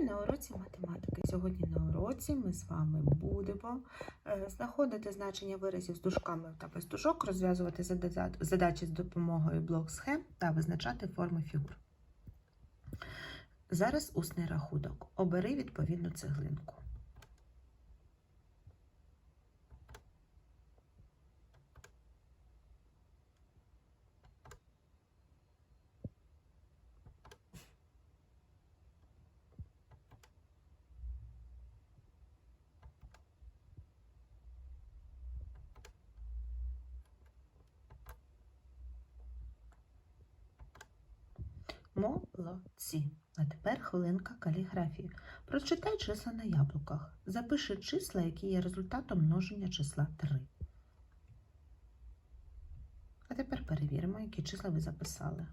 Вітаю на уроці математики. Сьогодні на уроці ми з вами будемо е, знаходити значення виразів з дужками та без дужок, розв'язувати задачі з допомогою блок схем та визначати форми фігур. Зараз усний рахунок. Обери відповідну цеглинку. Молодці. А тепер хвилинка каліграфії. Прочитай числа на яблуках. Запиши числа, які є результатом множення числа 3. А тепер перевіримо, які числа ви записали.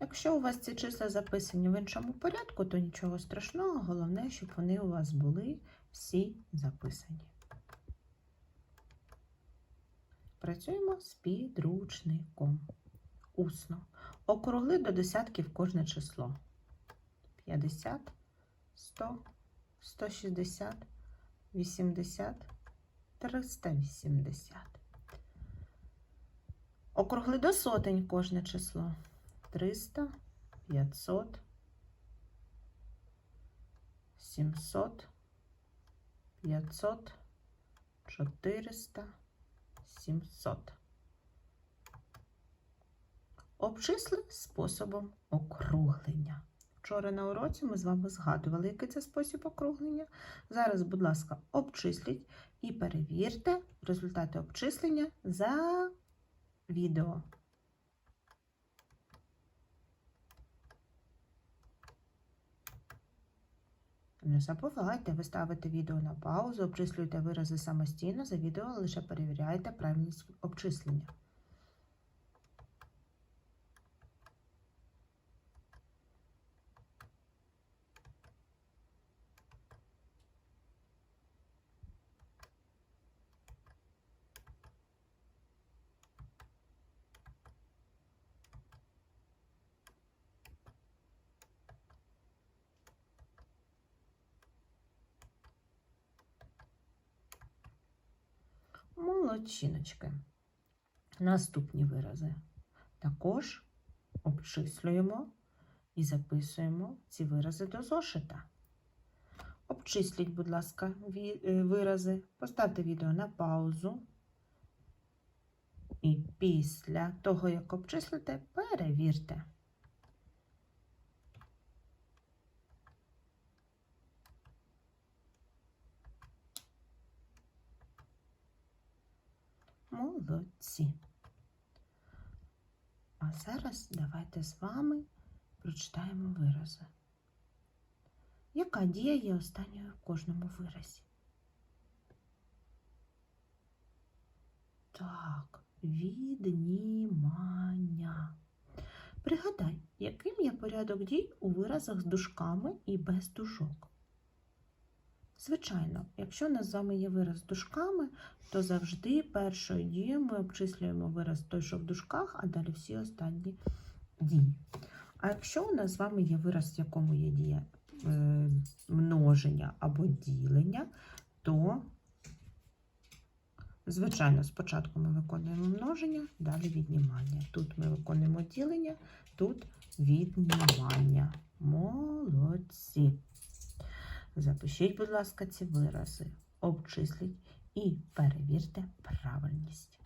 Якщо у вас ці числа записані в іншому порядку, то нічого страшного, головне, щоб вони у вас були всі записані. Працюємо з підручником. Усно. Округли до десятків кожне число. 50, 100, 160, 80, 380. Округли до сотень кожне число. 300, 500, 700, 500, 400, 700. Обчисли способом округлення. Вчора на уроці ми з вами згадували, який це спосіб округлення. Зараз, будь ласка, обчисліть і перевірте результати обчислення за відео. Не забувайте, ви ставите відео на паузу, обчислюйте вирази самостійно за відео, лише перевіряйте правильність обчислення. Молодчиночки. Наступні вирази. Також обчислюємо і записуємо ці вирази до зошита. Обчисліть, будь ласка, е, вирази. Поставте відео на паузу. І після того, як обчислите, перевірте. Молодці. А зараз давайте з вами прочитаємо вирази. Яка дія є останньою в кожному виразі? Так, віднімання. Пригадай, яким є порядок дій у виразах з дужками і без дужок. Звичайно, якщо у нас з вами є вираз з дужками, то завжди першою дією ми обчислюємо вираз той, що в дужках, а далі всі останні дії. А якщо у нас з вами є вираз, в якому є дія е, множення або ділення, то, звичайно, спочатку ми виконуємо множення, далі віднімання. Тут ми виконуємо ділення, тут віднімання. Молодці. Запишіть, будь ласка, ці вирази, обчисліть і перевірте правильність.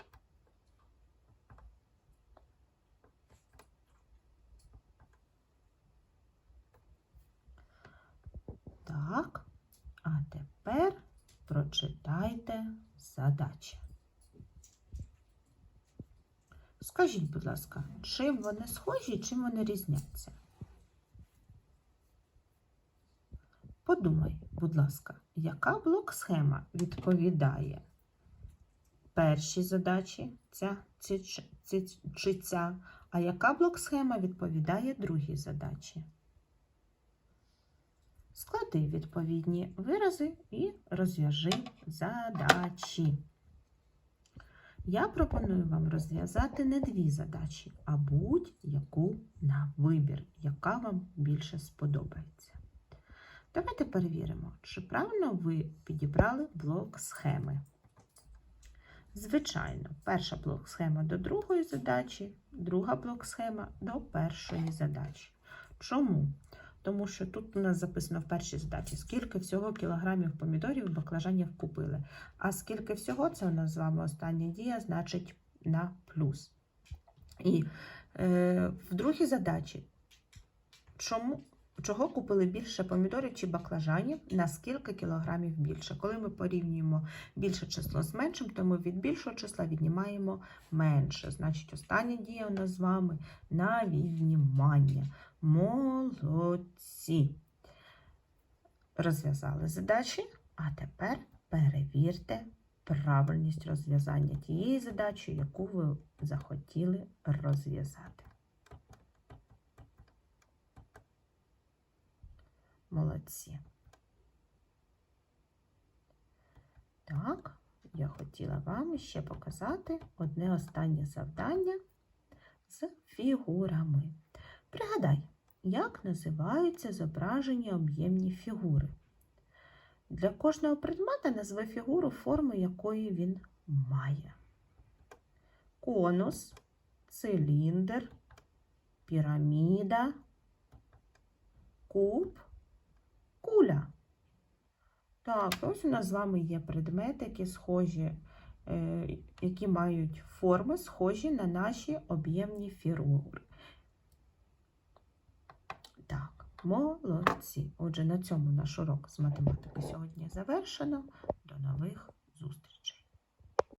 Так, а тепер прочитайте задачі. Скажіть, будь ласка, чим вони схожі, чим вони різняться? Подумай, будь ласка, яка блок-схема відповідає першій задачі ця, ці, ці, чи ця, а яка блок-схема відповідає другій задачі? Склади відповідні вирази і розв'яжи задачі. Я пропоную вам розв'язати не дві задачі, а будь-яку на вибір, яка вам більше сподобається. Давайте перевіримо, чи правильно ви підібрали блок схеми. Звичайно, перша блок схема до другої задачі, друга блок схема до першої задачі. Чому? Тому що тут у нас записано в першій задачі, скільки всього кілограмів помідорів баклажанів купили. А скільки всього, це у нас з вами остання дія, значить на плюс. І е, в другій задачі, чому, чого купили більше помідорів чи баклажанів, на скільки кілограмів більше? Коли ми порівнюємо більше число з меншим, то ми від більшого числа віднімаємо менше. Значить, остання дія у нас з вами на віднімання. Молодці. Розв'язали задачі, а тепер перевірте правильність розв'язання тієї задачі, яку ви захотіли розв'язати. Молодці. Так, я хотіла вам ще показати одне останнє завдання з фігурами. Пригадай, як називаються зображені об'ємні фігури. Для кожного предмета назви фігуру форми, якої він має. Конус, циліндр, піраміда, куб, куля. Так, ось у нас з вами є предмети, які схожі, е, які мають форми, схожі на наші об'ємні фігури. Так, молодці. Отже, на цьому наш урок з математики сьогодні завершено. До нових зустрічей!